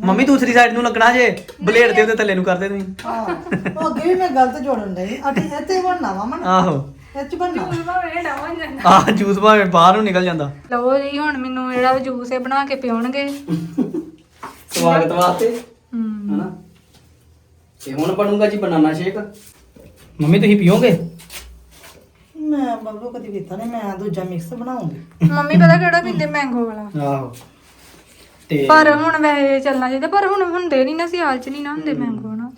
ਮੰਮੀ ਦੂਸਰੀ ਸਾਈਡ ਨੂੰ ਲੱਗਣਾ ਜੇ। ਬਲੇਡ ਦੇ ਉਹਦੇ ਥੱਲੇ ਨੂੰ ਕਰਦੇ ਤੁਸੀਂ। ਹਾਂ ਉਹ ਅੱਗੇ ਵੀ ਮੈਂ ਗਲਤ ਜੋੜਨ ਲਈ ਅਟੀ ਇੱਥੇ ਬਣਨਾ ਵਾ ਮਨ। ਆਹੋ। ਬਣਨਾ ਜੂਸ ਭਾਵੇਂ ਡਾਵਾਂ ਜਾਂਦਾ। ਆਹ ਜੂਸ ਭਾਵੇਂ ਬਾਹਰ ਨੂੰ ਨਿਕਲ ਜਾਂਦਾ। ਲਓ ਜੀ ਹੁਣ ਮੈਨੂੰ ਜਿਹੜਾ ਜੂਸ ਇਹ ਬਣਾ ਕੇ ਪਿਉਣਗੇ। ਸਵਾਗਤ ਵਾਸਤੇ ਹੂੰ। ਹਨਾ? ਤੇ ਹੁਣ ਬਣੂਗਾ ਜੀ ਬਨਾਨਾ ਸ਼ੇਕ। ਮੰਮੀ ਤੁਸੀਂ ਪੀਓਗੇ? ਮੈਂ ਬਬਲੂ ਕਦੀ ਪੀਤਾ ਨਹੀਂ ਮੈਂ ਦੂਜਾ ਮਿਕਸ ਬਣਾਉਂਗੀ। ਮੰਮੀ ਪਤਾ ਕਿਹੜਾ ਪੀਂਦੇ ਮੈਂਗੋ ਵਾਲਾ। ਆਹੋ। ਤੇ ਪਰ ਹੁਣ ਵੈਸੇ ਚੱਲਣਾ ਚਾਹੀਦਾ ਪਰ ਹੁਣ ਹੁੰਦੇ ਨਹੀਂ ਨਾ ਸਿਆਲ ਚ ਨਹੀਂ ਨਾ ਹੁੰਦੇ ਮੈਂਗੋ ਨਾ।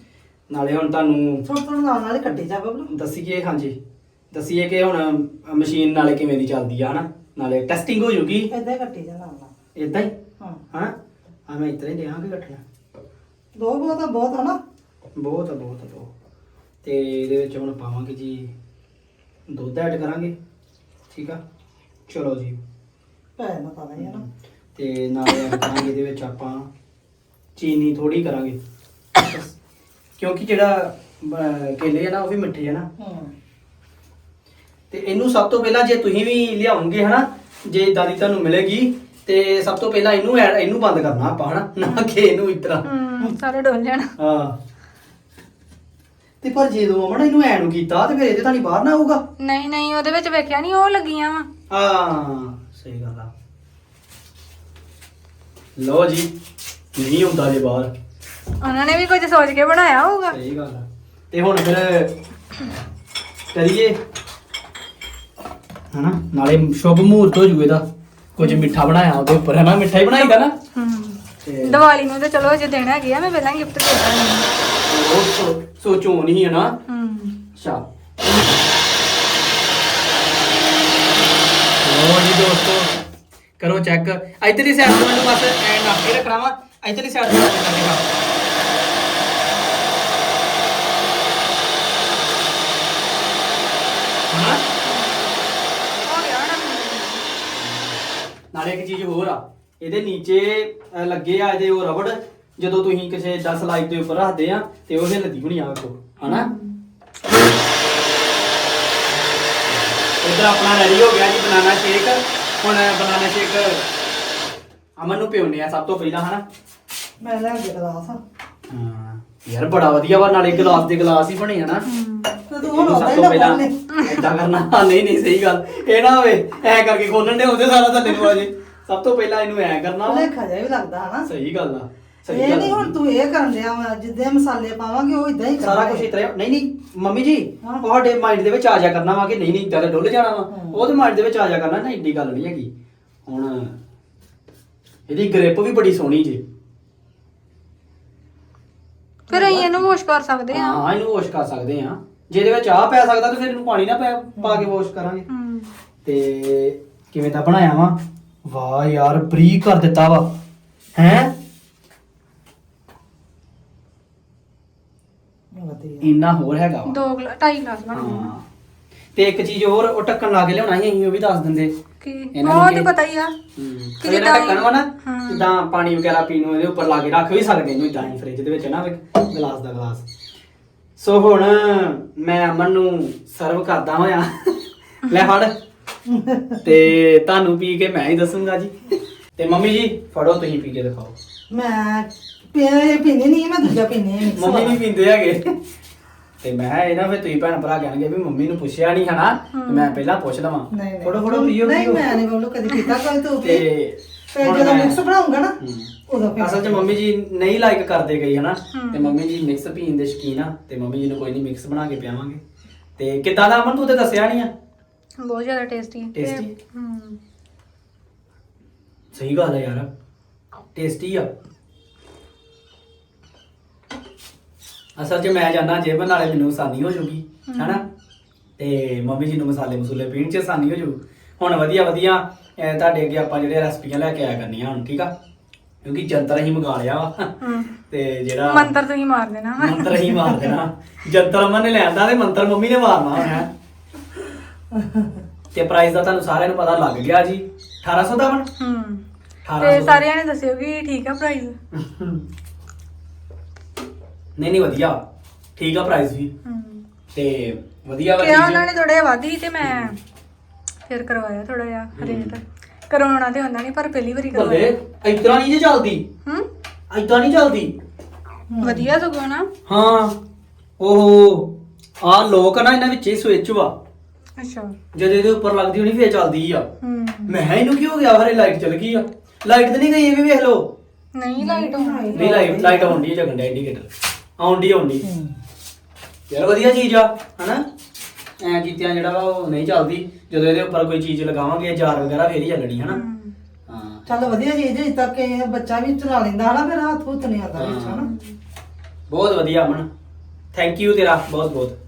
ਨਾਲੇ ਹੁਣ ਤੁਹਾਨੂੰ ਥੋੜਾ ਥੋੜਾ ਨਾਲ ਨਾਲ ਹੀ ਕੱਟੀ ਜਾ ਬਬਲੂ ਦੱਸੀਏ ਹਾਂਜੀ ਦੱਸੀਏ ਕਿ ਹੁਣ ਮਸ਼ੀਨ ਨਾਲੇ ਕਿਵੇਂ ਦੀ ਚੱਲਦੀ ਆ ਹਨਾ? ਨਾਲੇ ਟੈਸਟਿੰਗ ਹੋ ਜੂਗੀ। ਹੀ ਕੱਟੀ ਜਾ ਨਾਲ ਨਾਲ ਇਦਾਂ ਹੀ। ਹਾਂ ਹਾਂ ਆ ਮੈਂ ਇਤਨੇ ਦੇਾਂਗੇ ਕੱਟਣਾ। ਦੋ ਬਹੁਤ ਆ ਬਹੁਤ ਆ ਨਾ। ਬਹੁਤ ਆ ਬਹੁਤ ਆ ਬਹੁਤ। ਤੇ ਇਹਦੇ ਵਿੱਚ ਹੁਣ ਪਾਵਾਂਗੇ ਜੀ ਦੁੱਧ ਐਡ ਕਰਾਂਗੇ। ਠੀਕ ਆ? ਚਲੋ ਜੀ। ਪੈ ਨਾ ਨਹੀਂ ਹੈ ਨਾ। ਤੇ ਨਾਲੇ ਐਡ ਕਰਾਂਗੇ ਇਹਦੇ ਵਿੱਚ ਆਪਾਂ ਚੀਨੀ ਥੋੜੀ ਕਰਾਂਗੇ। ਕਿਉਂਕਿ ਜਿਹੜਾ ਅਹ, ਕੇਲੇ ਆ ਨਾ ਉਹ ਵੀ ਮਿੱਠੇ ਆ ਨਾ। ਹੂੰ। ਤੇ ਇਹਨੂੰ ਸਭ ਤੋਂ ਪਹਿਲਾਂ ਜੇ ਤੁਸੀਂ ਵੀ ਲਿਆਉਂਗੇ ਹਨਾ ਜੇ ਇਦਾਂ ਦੀ ਤੁਹਾਨੂੰ ਮਿਲੇਗੀ ਤੇ ਸਭ ਤੋਂ ਪਹਿਲਾਂ ਇਹਨੂੰ ਐਡ ਇਹਨੂੰ ਬੰਦ ਕਰਨਾ ਆਪਾਂ ਹਨਾ ਨਾ ਕਿ ਇਹਨੂੰ ਇਤਰਾ ਹੂੰ ਸਾਰੇ ਡੋਲ ਜਾਣ। ਹਾਂ। ਤੇ ਪਰ ਜੇ ਦੋ ਅਮਨ ਇਹਨੂੰ ਐਡ ਨੂੰ ਕੀਤਾ ਤੇ ਫਿਰ ਇਹਦੇ ਤਾਂ ਨਹੀਂ ਬਾਹਰ ਨਾ ਆਊਗਾ। ਨਹੀਂ ਨਹੀਂ ਉਹਦੇ ਵਿੱਚ ਵੇਖਿਆ ਨਹੀਂ ਉਹ ਲੱਗੀਆਂ ਵਾ। ਹਾਂ ਸਹੀ ਗੱਲ ਆ। ਲੋ ਜੀ ਨਹੀਂ ਹੁੰਦਾ ਜੇ ਬਾਹਰ। ਉਹਨਾਂ ਨੇ ਵੀ ਕੁਝ ਸੋਚ ਕੇ ਬਣਾਇਆ ਹੋਊਗਾ। ਸਹੀ ਗੱਲ ਆ। ਤੇ ਹੁਣ ਫਿਰ ਕਰੀਏ। ਹਨਾ? ਨਾਲੇ ਸ਼ੁਭ ਮੂਰਤ ਹੋ ਜੂ ਇਹਦਾ। ਕੁਝ ਮਿੱਠਾ ਬਣਾਇਆ ਉਹਦੇ ਉੱਪਰ ਹਨਾ? ਮਿੱਠਾ ਹੀ ਬਣਾਈਦਾ ਨਾ? ਹੂੰ। ਤੇ ਦੀਵਾਲੀ ਨੂੰ ਤੇ ਚਲੋ ਅਜੇ ਦੇਣਾ ਹੈਗੀ ਮੈਂ ਪਹਿਲਾਂ ਗਿਫਟ ਦੇ ਦਾਂਗੀ। ਉਹ ਸੋ- ਸੋਚੋ ਨਹੀਂ ਹੈ ਨਾ? ਹੂੰ। ਅੱਛਾ। ਲੋ ਜੀ ਦੋਸਤੋ ਕਰੋ ਚੈੱਕ। ਇਧਰਲੀ ਸਾਈਡ ਤੋਂ ਮੈਨੂੰ ਬਸ ਐ ਕੇ ਰੱਖਣਾ ਵਾ। ਇਧਰਲੀ ਸਾਈਡ ਤੋਂ ਨੱਪ ਕੇ ਰੱਖਣਾ ਹਾਂ ਹੋ ਗਿਆ ਨਾ ਨਾਲੇ ਇੱਕ ਚੀਜ਼ ਹੋਰ ਆ ਇਹਦੇ ਨੀਚੇ ਲੱਗੇ ਆ ਇਹਦੇ ਉਹ ਰਬੜ ਜਦੋਂ ਤੁਸੀਂ ਕਿਸੇ 10 ਲਾਈਟ ਦੇ ਉੱਪਰ ਰੱਖਦੇ ਆ ਤੇ ਉਹ ਹਿੱਲਦੀ ਹੋਣੀ ਆ ਵੇਖੋ ਹਨਾ? ਇਧਰ ਆਪਣਾ ਰੈਡੀ ਹੋ ਗਿਆ ਜੀ ਬਨਾਨਾ ਸ਼ੇਕ ਹੁਣ ਬਨਾਨਾ ਸ਼ੇਕ ਅਮਨ ਨੂੰ ਪਿਉਣੇ ਆ ਸਭ ਤੋਂ ਪਹਿਲਾਂ ਹਨਾ? ਮੈਂ ਲੈ ਕੇ ਗਲਾਸ। ਹਾਂ ਯਾਰ ਬੜਾ ਵਧੀਆ ਵਾ ਨਾਲੇ ਗਲਾਸ ਦੇ ਗਲਾਸ ਹੀ ਬਣੇ ਆ ਨਾ। ਤੇ ਤੂੰ ਇਹਨੂੰ ਹੁਣ ਸਭ ਉਹਦਾ ਹੀ ਤੋਂ ਨਾ ਪਹਿਲਾਂ ਖੋਲ੍ਹ ਏਦਾਂ ਕਰਨਾ। ਹਾਂ, ਨਹੀਂ ਨਹੀਂ ਸਹੀ ਗੱਲ। ਇਹ ਨਾ ਹੋਵੇ ਐ ਕਰਕੇ ਖੋਲਣ ਦੇ ਹੁੰਦੇ ਸਾਰਾ ਥੱਲੇ ਨੂੰ ਆ ਜੇ ਸਭ ਤੋਂ ਪਹਿਲਾਂ ਇਹਨੂੰ ਐ ਕਰਨਾ। ਵਾ। ਭੁਲੇਖਾ ਜਿਹਾ ਵੀ ਲੱਗਦਾ ਹਨਾ? ਸਹੀ ਗੱਲ ਆ ਸਹੀ ਇਹ ਗੱਲ ਨਹੀਂ ਆ। ਹੁਣ ਤੂੰ ਇਹ ਕਰਨ ਲਿਆ ਵਾ ਜਿੱਦੇ ਮਸਾਲੇ ਪਾਵਾਂਗੇ ਉਹ ਇਦਾਂ ਹੀ ਸਾਰਾ ਕੁਝ ਇਤਰਾ ਨਹੀਂ ਨਹੀਂ ਮੰਮੀ ਜੀ ਹਾਂ। ਤੁਹਾਡੇ ਮਾਈਂਡ ਦੇ ਵਿੱਚ ਆ ਜਾ ਕਰਨਾ ਵਾ ਕਿ ਨਹੀਂ ਨਹੀਂ ਇਦਾਂ ਡੁੱਲ ਜਾਣਾ ਵਾ। ਉਹਦੇ ਮਾਈਂਡ ਦੇ ਵਿੱਚ ਆ ਜਾ ਕਰਨਾ ਨਾ ਏਡੀ ਗੱਲ ਨਹੀਂ ਹੈਗੀ। ਹੁਣ ਇਹਦੀ ਗ੍ਰਿਪ ਵੀ ਬੜੀ ਸੋਹਣੀ ਜੀ। ਫਿਰ ਅਸੀਂ ਇਹਨੂੰ ਵਾਸ਼ ਕਰ ਸਕਦੇ ਹਾਂ। ਹਾਂ ਇਹਨੂੰ ਵਾਸ਼ ਕਰ ਸਕਦੇ ਆ ਜਿਹਦੇ ਵਿੱਚ ਆ ਪੈ ਸਕਦਾ ਤੇ ਫਿਰ ਇਹਨੂੰ ਪਾਣੀ ਨਾ ਪੈ ਪਾ ਕੇ ਵਾਸ਼ ਕਰਾਂਗੇ। ਹੂੰ। ਤੇ ਕਿਵੇਂ ਦਾ ਬਣਾਇਆ ਵਾ? ਵਾਹ ਯਾਰ ਬਰੀਕ ਕਰ ਦਿੱਤਾ ਵਾ। ਹੈ? ਵਧੀਆ ਇੰਨਾ ਹੋਰ ਹੈਗਾ ਵਾ। ਦੋ ਗਲਾ- ਢਾਈ ਗਲਾਸ ਬਣ ਗਏ ਹਾਂ। ਤੇ ਇੱਕ ਚੀਜ਼ ਹੋਰ ਉਹ ਢੱਕਣ ਲਾ ਕੇ ਲਿਆਉਣਾ ਸੀ ਅਸੀਂ ਉਹ ਵੀ ਦੱਸ ਦਿੰਦੇ। ਕੀ? ਇਹਨਾਂ ਉਹ ਤੇ ਕੀ- ਪਤਾ ਹੀ ਆ। ਕਿ ਜਿੱਦਾਂ ਜਿਹੜਾ ਢੱਕਣ ਵਾ ਨਾ ਹਾਂ। ਜਿੱਦਾਂ ਪਾਣੀ ਵਗੈਰਾ ਪੀਣ ਨੂੰ ਇਹਦੇ ਉੱਪਰ ਲਾ ਕੇ ਰੱਖ ਵੀ ਸਕਦੇ ਇਹਨੂੰ ਇਦਾਂ ਹੀ ਫ੍ਰਿਜ ਦੇ ਵਿੱਚ ਨਾ ਇੱਕ ਗਲਾਸ ਦਾ ਗਲਾਸ। ਸੋ ਹੁਣ ਮੈਂ ਅਮਨ ਨੂੰ ਸਰਵ ਕਰਦਾ ਹੋਇਆ। ਲੈ ਫੜ। ਤੇ ਤੁਹਾਨੂੰ ਪੀ ਕੇ ਮੈਂ ਹੀ ਦੱਸੂਗਾ ਜੀ। ਤੇ ਮੰਮੀ ਜੀ ਫੜੋ ਤੁਸੀਂ ਪੀ ਕੇ ਦਿਖਾਓ। ਮੈਂ ਪੀਣੇ ਪੀਣੀ ਨਹੀਂ ਮੈਂ ਦੂਜਾ ਪੀਣੀ ਹੈ। ਮੰਮੀ ਨਹੀਂ ਪੀਂਦੇ ਹੈਗੇ। ਤੇ ਮੈਂ ਇਹ ਨਾ ਫਿਰ ਤੁਸੀਂ ਭੈਣ ਭਰਾ ਕਹਿਣਗੇ ਵੀ ਮੰਮੀ ਨੂੰ ਪੁੱਛਿਆ ਨਹੀਂ ਹਨਾ। ਤੇ ਮੈਂ ਪਹਿਲਾਂ ਪੁੱਛ ਲਵਾਂ। ਫੜੋ ਫੜੋ ਪੀਓ ਨਹੀਂ ਮੈਂ ਨਹੀਂ ਬੋਲੂ ਕਦੀ ਪੀਤਾ ਕੋਈ ਤੂੰ ਤੇ ਹੁਣ ਜਦੋਂ ਮਿਕਸ ਬਣਾਉਂਗਾ ਨਾ। ਉਦੋਂ ਫਿਰ ਅਸਲ 'ਚ ਮੰਮੀ ਜੀ ਨਹੀਂ ਲਾਈਕ ਕਰਦੇ ਗਈ ਹਨਾ। ਤੇ ਮੰਮੀ ਜੀ ਮਿਕਸ ਪੀਣ ਦੇ ਸ਼ਕੀਨ ਆ ਤੇ ਮੰਮੀ ਜੀ ਨੂੰ ਕੋਈ ਨਹੀਂ ਮਿਕਸ ਬਣਾ ਕੇ ਪਿਆਵਾਂਗੇ। ਤੇ ਕਿੱਦਾਂ ਦਾ ਅਮਨ ਤੂੰ ਤੇ ਦੱਸਿਆ ਨਹੀਂ ਆ? ਬਹੁਤ ਜ਼ਿਆਦਾ ਟੇਸਟੀ Tasty? ਹੂੰ। ਸਹੀ ਗੱਲ ਹੈ ਯਾਰ। ਟੇਸਟੀ ਆ। ਅਸਲ 'ਚ ਮੈਂ ਜਾਣਾ ਜੇਬ ਨਾਲੇ ਮੈਨੂੰ ਆਸਾਨੀ ਹੋ ਜੂਗੀ ਹਨਾ? ਤੇ ਮੰਮੀ ਜੀ ਨੂੰ ਮਸਾਲੇ ਮਸੂਲੇ ਪੀਣ 'ਚ ਆਸਾਨੀ ਹੋ ਜੂ ਹੁਣ ਵਧੀਆ ਵਧੀਆ ਅਹ, ਤੁਹਾਡੇ ਅੱਗੇ ਆਪਾਂ ਜਿਹੜੇ ਰੈਸਪੀਆਂ ਲੈ ਕੇ ਆਇਆ ਕਰਨੀਆਂ ਹੁਣ ਠੀਕ ਆ? ਕਿਉਂਕਿ ਜੰਤਰ ਹੀ ਮੰਗਾ ਲਿਆ ਵਾ। ਹੂੰ ਤੇ ਜਿਹੜਾ ਮੰਤਰ ਤੁਸੀਂ ਮਾਰ ਦੇਣਾ ਵਾ। ਮੰਤਰ ਹੀ ਮਾਰ ਦੇਣਾ। ਜੰਤਰ ਅਮਨ ਨੇ ਲੈਂਦਾ ਤੇ ਮੰਤਰ ਮੰਮੀ ਨੇ ਮਾਰਨਾ ਹੋਣਾ। ਤੇ ਪ੍ਰਾਈਸ ਦਾ ਤੁਹਾਨੂੰ ਸਾਰਿਆਂ ਨੂੰ ਪਤਾ ਲੱਗ ਗਿਆ ਜੀ। 1800 ਦਾ ਬਣ ਹੂੰ 1800 ਤੇ। ਸਾਰਿਆਂ ਨੇ ਦੱਸਿਓ ਕਿ ਠੀਕ ਆ ਪ੍ਰਾਈਸ ਨਹੀਂ ਨਹੀਂ ਵਧੀਆ। ਠੀਕ ਆ ਪ੍ਰਾਈਸ ਵੀ। ਹੂੰ ਤੇ ਵਧੀਆ ਵਾ ਕਿਹਾ ਉਹਨਾਂ ਚੀਜ਼ ਨੇ ਥੋੜਾ ਵਾਧੀ ਤੇ ਮੈਂ ਫਿਰ ਕਰਵਾਇਆ ਥੋੜਾ ਜਿਹਾ ਰੇਟ ਕਰਵਾਉਣਾ ਤੇ ਹੁੰਦਾ ਨਹੀਂ ਪਰ ਪਹਿਲੀ ਵਾਰੀ ਬੱਲੇ ਕਰਵਾਇਆ। ਇਤਨਾ ਨਹੀਂ ਜੇ ਚੱਲਦੀ? ਹੂੰ? ਇਦਾਂ ਨਹੀਂ ਚੱਲਦੀ? ਵਧੀਆ ਸਗੋਂ ਨਾ। ਹਾਂ ਓਹੋ ਆ ਲੋਕ ਨਾ ਇਹਨਾਂ ਵਿੱਚ ਹੀ ਸਵਿਚ ਵਾ। ਅੱਛਾ। ਜਦ ਇਹਦੇ ਉੱਪਰ ਲੱਗਦੀ ਹੋਣੀ ਫੇਰ ਚੱਲਦੀ ਆ। ਹੂੰ। ਮੈਂ ਕਿਹਾ ਇਹਨੂੰ ਕੀ ਹੋ ਗਿਆ? ਹਰੇ ਲਾਈਟ ਚੱਲ ਗਈ ਆ। ਲਾਈਟ ਤੇ ਨਹੀਂ ਗਈ ਇਹ ਵੀ ਵੇਖ ਲਓ। ਨਹੀਂ ਲਾਈਟ ਹੋਣੀ ਨਹੀਂ ਲਾਈਟ ਲਾਈਟ ਆਉਣ ਦੀ ਜਗਨ ਦਾ ਇੰਡੀਕੇਟਰ ਆਉਣ ਦੀ ਆਉਣ ਦੀ ਯਾਰ ਵਧੀਆ ਚੀਜ਼ ਆ ਹਨਾ? ਐ ਕੀਤਿਆਂ ਜਿਹੜਾ ਵਾ ਉਹ ਨਹੀਂ ਚੱਲਦੀ। ਜਦੋਂ ਇਹਦੇ ਉੱਪਰ ਕੋਈ ਚੀਜ਼ ਲਗਾਵਾਂਗੇ ਜਾਰ ਵਗੈਰਾ ਫੇਰ ਹੀ ਚੱਲਣੀ ਹਨਾ? ਹੂੰ। ਹਾਂ। ਚੱਲ ਵਧੀਆ ਚੀਜ਼ ਹੈ ਤੱਕ ਇਹ ਬੱਚਾ ਵੀ ਚਲਾ ਲੈਂਦਾ ਹਨਾ? ਫਿਰ ਹੱਥ ਹੁੱਥ ਨਹੀਂ ਆਉਂਦਾ ਵਿੱਚ ਹਨਾ? ਬਹੁਤ ਵਧੀਆ ਅਮਨ। ਥੈਂਕ ਯੂ ਤੇਰਾ ਬਹੁਤ ਬਹੁਤ